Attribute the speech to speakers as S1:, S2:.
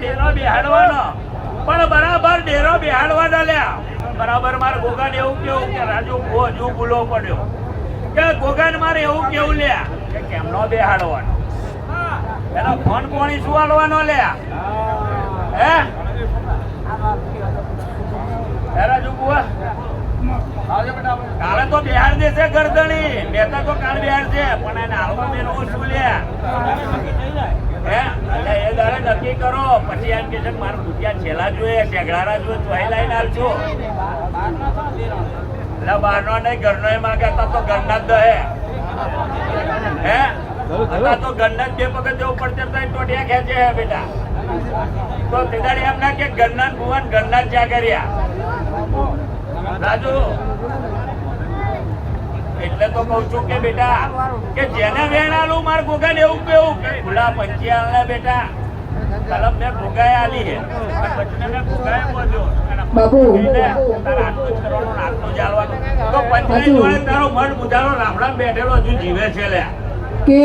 S1: ડેરો બેહાડવાનો. પણ બરાબર ડેરો બેહાડવાનો લ્યા. બરાબર મારે ગોગાન એવું કેવું કે રાજુ હજુ ભૂલો પડ્યો. કે ગોગાન મારે એવું કેવું લ્યા કે કેમનો બેહાડવાનો? એનો ફોન કોણી શું હાલવાનો લ્યા? હે? હે રાજુ બુઆ કાલે તો બિહાર દેશે ગરદણી. મેં તો કાલ બિહાર છે, પણ એને હાલમાં બેન શું લ્યા? નક્કી કરો. પછી એમ કે છે મારું ભૂતિયા છેલ્લા જોઈએ શેગડારા જોઈએ, તો અહીં લઈને આવજો. એટલે બહારનો નહીં, ઘરનો એ માગે તો તો ઘરના જ દહે. હે? અત્યારે તો ઘરના જ બે પગત જવું પડશે તો ટોટિયા ખેંચે હે બેટા. તો તેદાડી એમ ના કે ઘરના ભુવન, ઘરના જ કર્યા રાજુ, એટલે તો કઉ છું કે બેટા, કે જેને વેણાલું માર ગોગાને એવું કેવું કે ખુલ્લા પંચી ને બેટા. કલમ મેં ભોગાએ આલી હે. પછી મેં ભોગાએ બોલ્યો
S2: બાપુ.
S1: કહીને આટલું જ કરવાનું આટલું જ હાલવાનું. તો પંચાયત જોડે તારો મન બુધારો રામડામ બેઠેલો હજુ જીવે છે લ્યા.
S2: કે